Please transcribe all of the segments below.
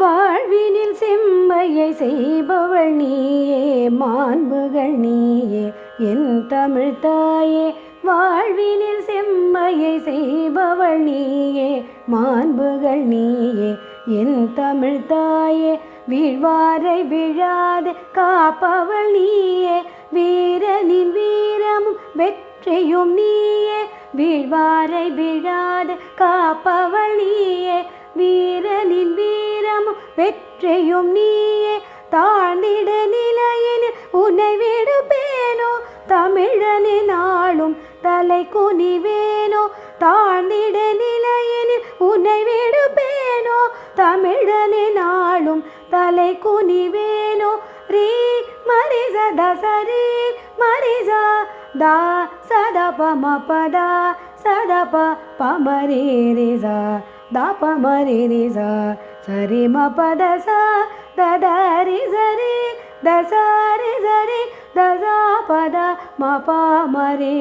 வாழ்வினில் செம்மையை செய்பவள் நீயே மாண்புகள் நீயே என் தமிழ் தாயே. வாழ்வினில் செம்மையை செய்பவள் நீயே மாண்புகள் நீயே என் தமிழ் தாயே. வீழ்வாரை விழாது காப்பவள் நீயே வீரனின் வீரமும் வெற்றியும் நீயே. வீழ்வாரை விழாது காப்பவள் நீயே வெற்றையும் நீயே தாழ்ந்திட நிலையினில் உன்னை விடுப்பேனோ? தமிழனின் நாளும் தலை குனிவேனோ? தாழ்ந்திட நிலையினில் உன்னை விடுப்பேனோ? தமிழனின் நாளும் தலை குனிவேனோ? ரீ மரிசதா சரி மரிசா दा सा पापदा सा पामीरि दा पामीरि मा दा दे தசரி சரி தசா பத ம பமரி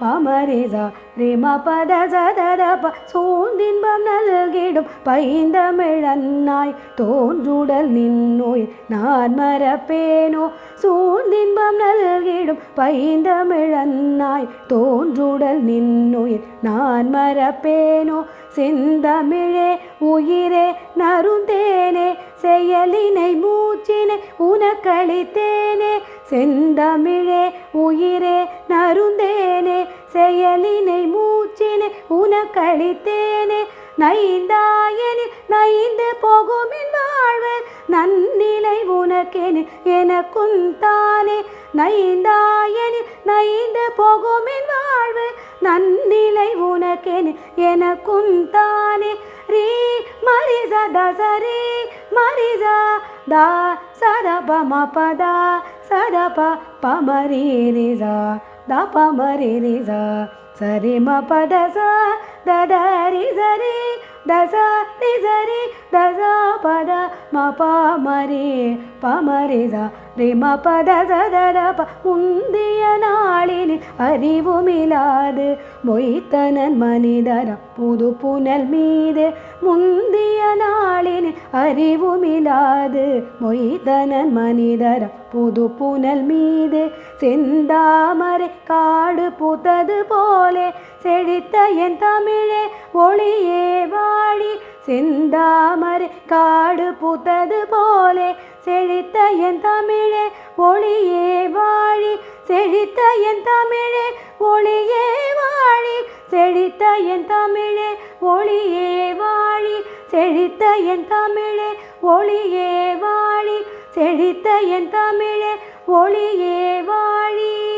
பமரி சா ரி ம பத சதத ப சோந்தின்பம் நல்கிடும் பைந்தமிழன்னாய் தோன்றுடல் நின்னோய் நான் மறப்பேனோ? சூழ்ந்தின்பம் நல்கிடும் பைந்தமிழன்னாய் தோன்றுடல் நின்னோய் நான் மறப்பேனோ? செந்தமிழே உயிரே நருந்தேனே செயலினை மூச்சினை உனக்களித்தேனே. செந்தமிழே உயிரே நருந்தேனே. செயலினை மூச்சினை உனக்களித்தேனே. நைந்தாயனில் நைந்து போகுமின் வாழ்வு நன்னிலை உனக்கெனில் எனக்கும் தானே. நைந்தாயனில் நைந்து போகுமின் வாழ்வு நன்னிலை உனக்கெனில் எனக்கும் தானே. மரிசா தசரி மரிசா தா சத பம பதா சத ப பமரி ரிசா த பமரி ரிசா சரி ம பத ச ததரி சரி தச ரி சரி தச பத ம ரிம பத சதர முந்திய நாளினில் அறிவுமிலாது மொய்த்தனன் மனிதர புது புனல் மீது முந்திய நாளினில் அறிவுமிலாது மொய்த்தனன் மனிதர புது புனல் மீது செந்தாமரை காடு புத்தது போலே செழித்த என் தமிழே ஒளியே வாழி செந்தாமரை காடு புத்தது போலே செழித்த என் தமிழே ஒளியே வாழி. செழித்த என் தமிழே ஒளியே வாழி. செழித்த என் தமிழே ஒளியே வாழி. செழித்த என் தமிழே ஒளியே வாழி. செழித்த என் தமிழே ஒளியே வாழி.